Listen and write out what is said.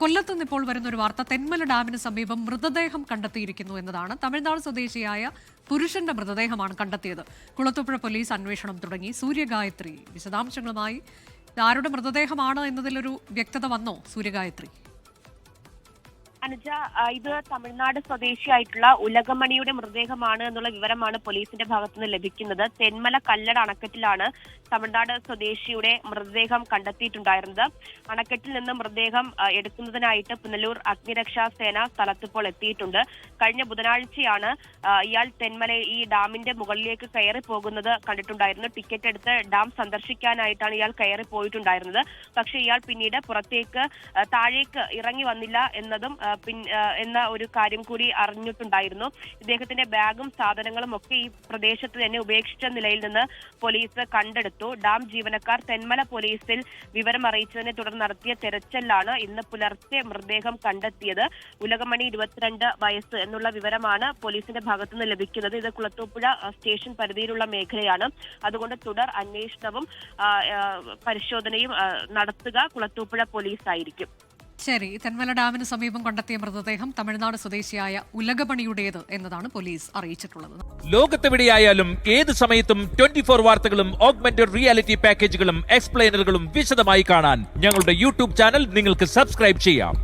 കൊല്ലത്ത് ഇപ്പോൾ വരുന്ന ഒരു വാർത്ത തെന്മല ഡാമിന് സമീപം മൃതദേഹം കണ്ടെത്തിയിരിക്കുന്നു എന്നതാണ്. തമിഴ്നാട് സ്വദേശിയായ പുരുഷന്റെ മൃതദേഹമാണ് കണ്ടെത്തിയത്. കുളത്തൂപ്പുഴ പോലീസ് അന്വേഷണം തുടങ്ങി. സൂര്യഗായത്രി വിശദാംശങ്ങളുമായി. ആരുടെ മൃതദേഹമാണ് എന്നതിലൊരു വ്യക്തത വന്നോ? സൂര്യഗായത്രി. അനുജ ഇത് തമിഴ്നാട് സ്വദേശിയായിട്ടുള്ള ഉലകമണിയുടെ മൃതദേഹമാണ് എന്നുള്ള വിവരമാണ് പോലീസിന്റെ ഭാഗത്തുനിന്ന് ലഭിക്കുന്നത്. തെന്മല കല്ലട അണക്കെട്ടിലാണ് തമിഴ്നാട് സ്വദേശിയുടെ മൃതദേഹം കണ്ടെത്തിയിട്ടുണ്ടായിരുന്നത്. അണക്കെട്ടിൽ നിന്ന് മൃതദേഹം എടുക്കുന്നതിനായിട്ട് പുനലൂർ അഗ്നിരക്ഷാ സേന സ്ഥലത്തിപ്പോൾ എത്തിയിട്ടുണ്ട്. കഴിഞ്ഞ ബുധനാഴ്ചയാണ് ഇയാൾ തെന്മല ഈ ഡാമിന്റെ മുകളിലേക്ക് കയറി പോകുന്നത് കണ്ടിട്ടുണ്ടായിരുന്നു. ടിക്കറ്റ് എടുത്ത് ഡാം സന്ദർശിക്കാനായിട്ടാണ് ഇയാൾ കയറി പോയിട്ടുണ്ടായിരുന്നത്. പക്ഷേ ഇയാൾ പിന്നീട് പുറത്തേക്ക് താഴേക്ക് ഇറങ്ങി വന്നില്ല എന്നതും എന്ന ഒരു കാര്യം കൂടി അറിഞ്ഞിട്ടുണ്ടായിരുന്നു. ഇദ്ദേഹത്തിന്റെ ബാഗും സാധനങ്ങളും ഒക്കെ ഈ പ്രദേശത്ത് തന്നെ ഉപേക്ഷിച്ച നിലയിൽ നിന്ന് പോലീസ് കണ്ടെടുത്തു. ഡാം ജീവനക്കാർ തെന്മല പോലീസിൽ വിവരം അറിയിച്ചതിനെ തുടർന്ന് നടത്തിയ തെരച്ചിലാണ് ഇന്ന് പുലർച്ചെ മൃതദേഹം കണ്ടെത്തിയത്. ഉലകമണി ഇരുപത്തിരണ്ട് വയസ്സ് എന്നുള്ള വിവരമാണ് പോലീസിന്റെ ഭാഗത്തുനിന്ന് ലഭിക്കുന്നത്. ഇത് കുളത്തൂപ്പുഴ സ്റ്റേഷൻ പരിധിയിലുള്ള മേഖലയാണ്. അതുകൊണ്ട് തുടർ അന്വേഷണവും പരിശോധനയും നടത്തുക കുളത്തൂപ്പുഴ പോലീസ് ആയിരിക്കും ശരി തെന്മല ഡാമിന് സമീപം കണ്ടെത്തിയ മൃതദേഹം തമിഴ്നാട് സ്വദേശിയായ ഉലകപണിയുടേത് എന്നതാണ് പോലീസ് അറിയിച്ചിട്ടുള്ളത്. ലോകത്തെവിടെയായാലും ഏത് സമയത്തും ട്വന്റി ഫോർ വാർത്തകളും ഓഗ്മെന്റഡ് റിയാലിറ്റി പാക്കേജുകളും എക്സ്പ്ലെയിനറുകളും വിശദമായി കാണാൻ ഞങ്ങളുടെ യൂട്യൂബ് ചാനൽ നിങ്ങൾക്ക് സബ്സ്ക്രൈബ് ചെയ്യാം.